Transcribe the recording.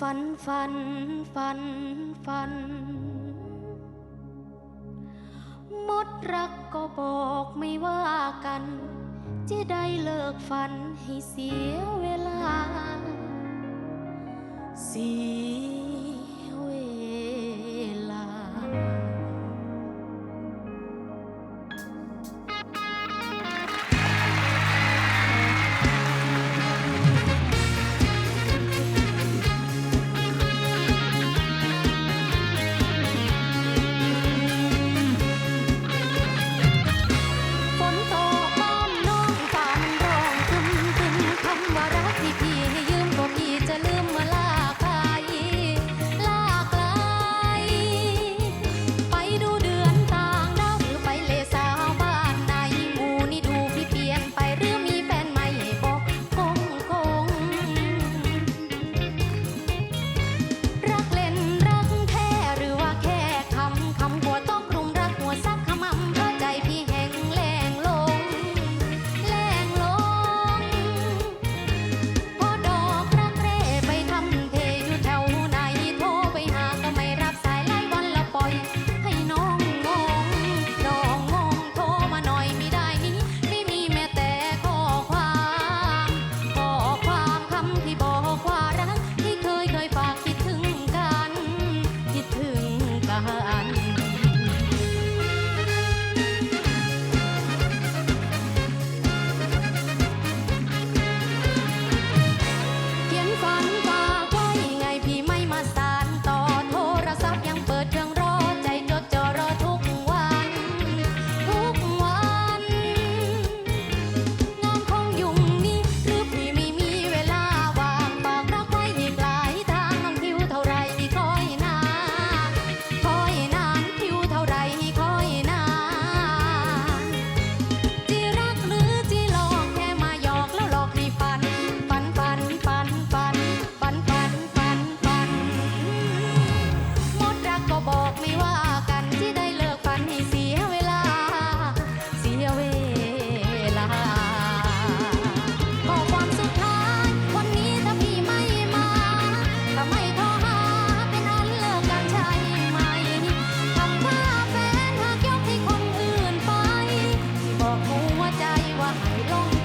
ฝันฝันฝันหมดรักก็บอกไม่ว่ากัน จะได้เลิกฝันให้เสียเวลา เสี 爱容